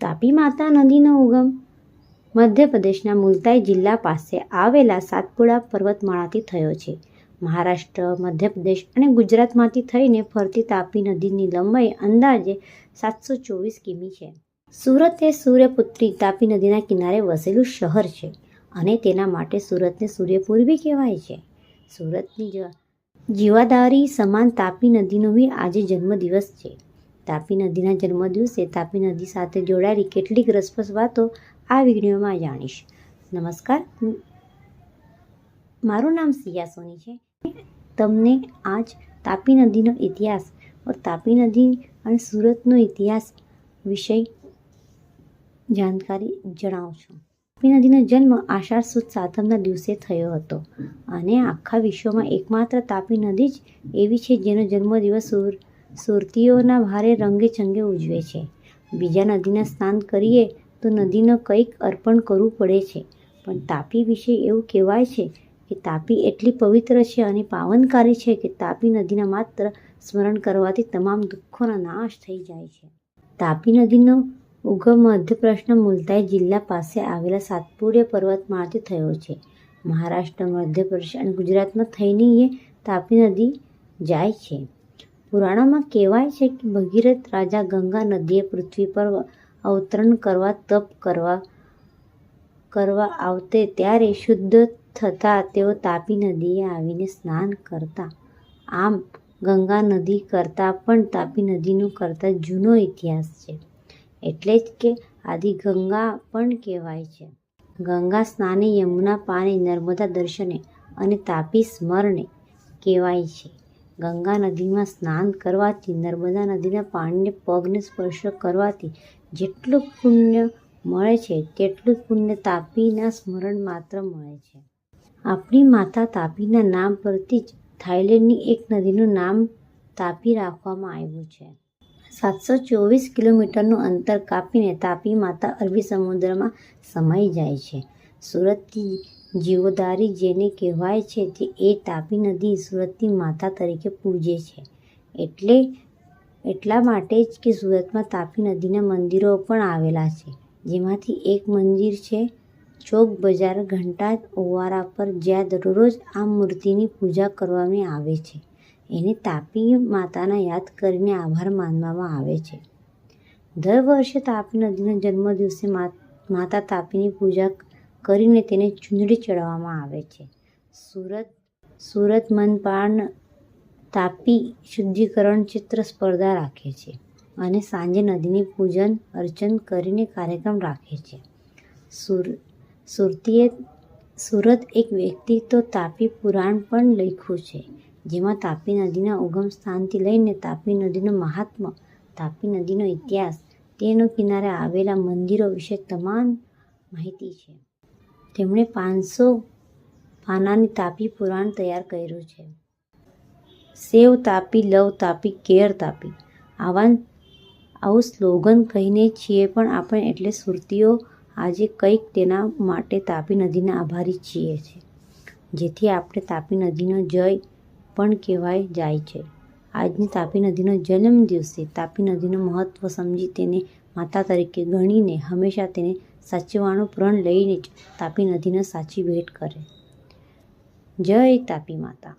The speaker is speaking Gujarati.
તાપી માતા નદીનો ઉગમ. મધ્યપ્રદેશના મુલતાઈ જિલ્લા પાસે આવેલા સાતપુડા પર્વતમાળાથી થયો છે. મહારાષ્ટ્ર, મધ્યપ્રદેશ અને ગુજરાતમાંથી થઈને ફરતી તાપી નદીની લંબાઈ અંદાજે સાતસો ચોવીસ કિમી છે. સુરત એ સૂર્યપુત્રી તાપી નદીના કિનારે વસેલું શહેર છે અને તેના માટે સુરતને સૂર્યપૂર્વી કહેવાય છે. સુરતની જીવાદારી સમાન તાપી નદીનો બી આજે જન્મદિવસ છે. તાપી નદીના જન્મદિવસે તાપી નદી સાથે જોડાયેલી કેટલીક રસપ્રદ વાતો આ વિડીયોમાં જાણીશ. નમસ્કાર. મારું નામ સિયા સોની છે. તમને આજ તાપી નદીનો ઇતિહાસ તાપી નદી અને સુરતનો ઇતિહાસ વિષય જાણકારી જણાવું છું. તાપી નદીનો જન્મ આષાઢ સુદ સાતમના દિવસે થયો હતો અને આખા વિશ્વમાં એકમાત્ર તાપી નદી જ એવી છે જેનો જન્મદિવસ સુર સુરતીઓના ભારે રંગે ચંગે ઉજવે છે. બીજા નદીના સ્નાન કરીએ તો નદીનો કંઈક અર્પણ કરવું પડે છે. પણ તાપી વિશે એવું કહેવાય છે કે તાપી એટલી પવિત્ર છે અને પાવનકારી છે કે તાપી નદીના માત્ર સ્મરણ કરવાથી તમામ દુઃખોનો નાશ થઈ જાય છે. તાપી નદીનો ઉગમ મધ્યપ્રશ્ન મુલતાઈ જિલ્લા પાસે આવેલા સાતપુડિયા પર્વતમાંથી થયો છે. મહારાષ્ટ્ર, મધ્યપ્રદેશ અને ગુજરાતમાં થઈને તાપી નદી જાય છે. પુરાણોમાં કહેવાય છે કે ભગીરથ રાજા ગંગા નદીએ પૃથ્વી પર અવતરણ કરવા, તપ કરવા કરવા આવતે ત્યારે શુદ્ધ થતાં તેઓ તાપી નદીએ આવીને સ્નાન કરતા. આમ ગંગા નદી કરતાં પણ તાપી નદીનું કરતાં જૂનો ઇતિહાસ છે. એટલે જ કે આદિ ગંગા પણ કહેવાય છે. ગંગા સ્નાને યમુના પાને નર્મદા દર્શને અને તાપી સ્મરણે કહેવાય છે. ગંગા નદીમાં સ્નાન કરવાથી, નર્મદા નદીના પાણીને પગને સ્પર્શ કરવાથી જેટલું પુણ્ય મળે છે, તેટલું પુણ્ય તાપીના સ્મરણ માત્ર મળે છે. આપણી માતા તાપીના નામ પરથી જ થાઈલેન્ડની એક નદીનું નામ તાપી રાખવામાં આવ્યું છે. સાતસો ચોવીસ કિલોમીટરનું અંતર કાપીને તાપી માતા અરબી સમુદ્રમાં સમાઈ જાય છે. સુરતથી જીવોદારી જેને કહેવાય છે તે એ તાપી નદી સુરતની માતા તરીકે પૂજે છે. એટલે, એટલા માટે જ કે સુરતમાં તાપી નદીના મંદિરો પણ આવેલા છે. જેમાંથી એક મંદિર છે, ચોક બજાર ઘંટા ઓવારા પર જ્યાં દરરોજ આ મૂર્તિની પૂજા કરવામાં આવે છે. એને તાપી માતાના યાદ કરીને આભાર માનવામાં આવે છે. દર વર્ષે તાપી નદીના જન્મદિવસે માતા તાપીની પૂજા કરીને તેને ચૂંદડી ચડાવવામાં આવે છે. સુરત સુરત મનપાન તાપી શુદ્ધિકરણ ચિત્ર સ્પર્ધા રાખે છે અને સાંજે નદીની પૂજન, અર્ચન કરીને કાર્યક્રમ રાખે છે. સુર, સુરતીએ, સુરત એક વ્યક્તિ તો તાપી પુરાણ પણ લખ્યું છે, જેમાં તાપી નદીના ઉગમ સ્થાનથી લઈને તાપી નદીનું મહાત્મ્ય તાપી નદીનો ઇતિહાસ, તેનો કિનારે આવેલા મંદિરો વિશે તમામ માહિતી છે. તેમણે પાંચસો પાનાની તાપી પુરાણ તૈયાર કર્યું છે. Save Tapi, love Tapi, care Tapi. આવા આવું સ્લોગન કહીને છીએ પણ આપણે એટલે સુરતીઓ આજે કંઈક તેના માટે તાપી નદીના આભારી છીએ છે. જેથી આપણે તાપી નદીનો જય પણ કહેવાય જાય છે. આજની તાપી નદીનો જન્મ દિવસે તાપી નદીનું મહત્ત્વ સમજી તેને માતા તરીકે ગણીને હંમેશા તેને સાચવાનું પ્રણ લઈને જ તાપી નદીને સાચી ભેટ કરે. જય તાપી માતા.